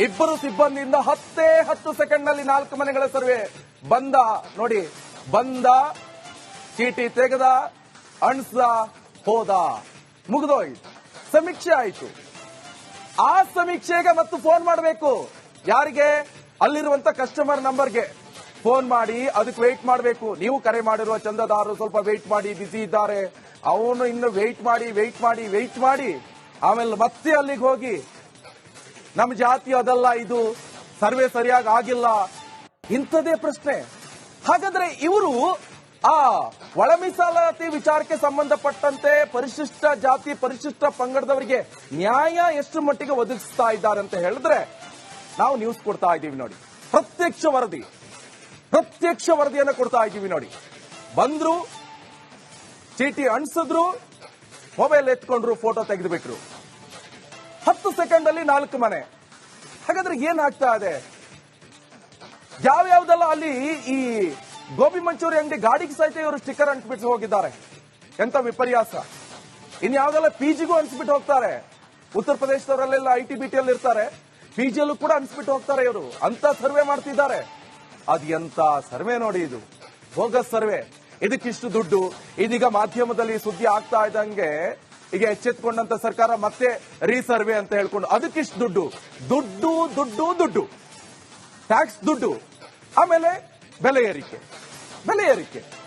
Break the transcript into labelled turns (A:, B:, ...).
A: ಇಬ್ಬರು ಸಿಬ್ಬಂದಿಯಿಂದ ಹತ್ತೇ ಹತ್ತು ಸೆಕೆಂಡ್ನಲ್ಲಿ ನಾಲ್ಕು ಮನೆಗಳ ಸರ್ವೆ ಬಂದ, ನೋಡಿ, ಬಂದ, ಚೀಟಿ ತೆಗೆದ, ಅಣಸ ಹೋದ. ಮುಗಿದೋಯ್ತು. ಸಮೀಕ್ಷೆ ಆಯಿತು. ಆ ಸಮೀಕ್ಷೆಗೆ ಮತ್ತು ಫೋನ್ ಮಾಡಬೇಕು. ಯಾರಿಗೆ? ಅಲ್ಲಿರುವಂತ ಕಸ್ಟಮರ್ ನಂಬರ್ಗೆ ಫೋನ್ ಮಾಡಿ, ಅದಕ್ಕೆ ವೇಟ್ ಮಾಡಬೇಕು. ನೀವು ಕರೆ ಮಾಡಿರುವ ಚಂದದಾರರು ಸ್ವಲ್ಪ ವೆಯ್ಟ್ ಮಾಡಿ ಬಿಸಿ ಇದ್ದಾರೆ. ಅವನು ಇನ್ನು ವೆಯ್ಟ್ ಮಾಡಿ ವೆಯ್ಟ್ ಮಾಡಿ ವೇಟ್ ಮಾಡಿ. ಆಮೇಲೆ ಮತ್ತೆ ಅಲ್ಲಿಗೆ ಹೋಗಿ ನಮ್ಮ ಜಾತಿ ಅದಲ್ಲ, ಇದು ಸರ್ವೆ ಸರಿಯಾಗಿ ಆಗಿಲ್ಲ. ಇಂಥದೇ ಪ್ರಶ್ನೆ. ಹಾಗಾದ್ರೆ ಇವರು ಆ ಒಳ ಮೀಸಲಾತಿ ವಿಚಾರಕ್ಕೆ ಸಂಬಂಧಪಟ್ಟಂತೆ ಪರಿಶಿಷ್ಟ ಜಾತಿ, ಪರಿಶಿಷ್ಟ ಪಂಗಡದವರಿಗೆ ನ್ಯಾಯ ಎಷ್ಟು ಮಟ್ಟಿಗೆ ಒದಗಿಸ್ತಾ ಇದ್ದಾರೆ ಅಂತ ಹೇಳಿದ್ರೆ ನಾವು ನ್ಯೂಸ್ ಕೊಡ್ತಾ ಇದ್ದೀವಿ ನೋಡಿ. ಪ್ರತ್ಯಕ್ಷ ವರದಿ. ಪ್ರತ್ಯಕ್ಷ ವರದಿಯನ್ನು ಕೊಡ್ತಾ ಇದ್ದೀವಿ ನೋಡಿ. ಬಂದ್ರು, ಚೀಟಿ ಅಣಿಸಿದ್ರು ಮೊಬೈಲ್ ಎತ್ಕೊಂಡ್ರು ಫೋಟೋ ತೆಗೆದುಬಿಟ್ರು. ಹತ್ತು ಸೆಕೆಂಡ್ ಅಲ್ಲಿ ನಾಲ್ಕು ಮನೆ. ಹಾಗಾದ್ರೆ ಏನ್ ಆಗ್ತಾ ಇದೆ ಯಾವ್ಯಾವ್ದೆಲ್ಲ ಅಲ್ಲಿ ಈ ಗೋಬಿ ಮಂಚೂರಿ ಅಂಗಡಿ ಗಾಡಿಗೆ ಸಹಿತ ಇವರು ಸ್ಟಿಕ್ಕರ್ ಅಂಟ್ಬಿಟ್ಟು ಹೋಗಿದ್ದಾರೆ? ಎಂತ ವಿಪರ್ಯಾಸ. ಇನ್ಯಾವ್ದೆಲ್ಲ ಪಿಜಿಗೂ ಅನ್ಸ್ಬಿಟ್ಟು ಹೋಗ್ತಾರೆ. ಉತ್ತರ ಪ್ರದೇಶದವರಲ್ಲೆಲ್ಲ ಐ ಟಿ ಬಿ ಟಿಯಲ್ಲಿ ಇರ್ತಾರೆ. ಪಿಜಿಯಲ್ಲೂ ಕೂಡ ಅನ್ಸ್ಬಿಟ್ಟು ಹೋಗ್ತಾರೆ ಇವರು. ಅಂತ ಸರ್ವೆ ಮಾಡ್ತಿದ್ದಾರೆ. ಅದ್ ಎಂತ ಸರ್ವೆ ನೋಡಿ ಇದು. ಹೋಗ ಸರ್ವೆ. ಇದಕ್ಕಿಷ್ಟು ದುಡ್ಡು. ಇದೀಗ ಮಾಧ್ಯಮದಲ್ಲಿ ಸುದ್ದಿ ಆಗ್ತಾ ಇದ್ದಂಗೆ ಈಗ ಎಚ್ಚೆತ್ಕೊಂಡಂತ ಸರ್ಕಾರ ಮತ್ತೆ ರೀಸರ್ವೆ ಅಂತ ಹೇಳ್ಕೊಂಡು ಅದಕ್ಕಿಷ್ಟು ದುಡ್ಡು. ದುಡ್ಡು ದುಡ್ಡು ದುಡ್ಡು. ಟ್ಯಾಕ್ಸ್ ದುಡ್ಡು. ಆಮೇಲೆ ಬೆಲೆ ಏರಿಕೆ. ಬೆಲೆ ಏರಿಕೆ.